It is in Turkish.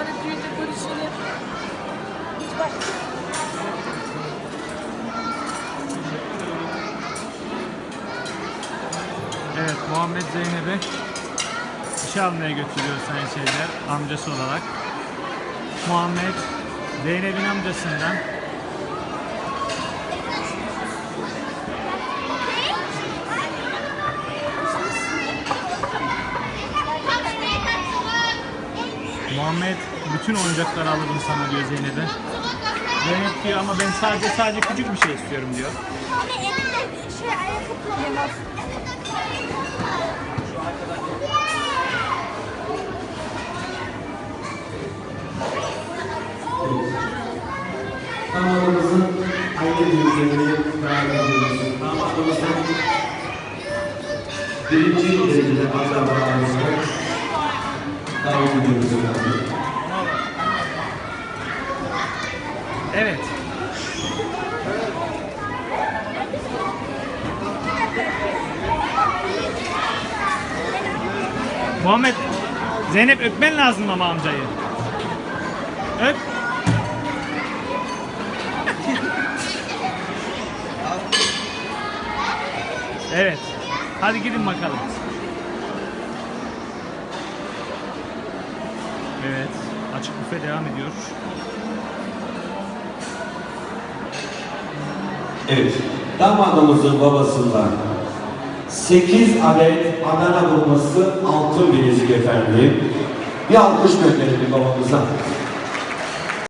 hani düğünde görüşünü hiç başka Evet Muhammed Zeynep'i işe almaya götürüyor Sayın Seyirciler amcası olarak. Muhammed Zeynep'in amcasından. Muhammed bütün oyuncakları alırım sana diyor Zeynep'e. Zeynep diyor ama ben sadece sadece küçük bir şey istiyorum diyor. Damadımızın aile büyüklerini davet ediyoruz. Damadımızın birinci derecede akrabalarımızı davet ediyoruz efendim. Evet. Muhammed, Zeynep öpmen lazım ama amcayı. Öp. Evet. Hadi gidin bakalım. Evet. Açık büfe devam ediyor. Evet, damadımızın babasından 8 adet Adana vurması altın bilezik efendim. Bir alkış gönderelim babamıza.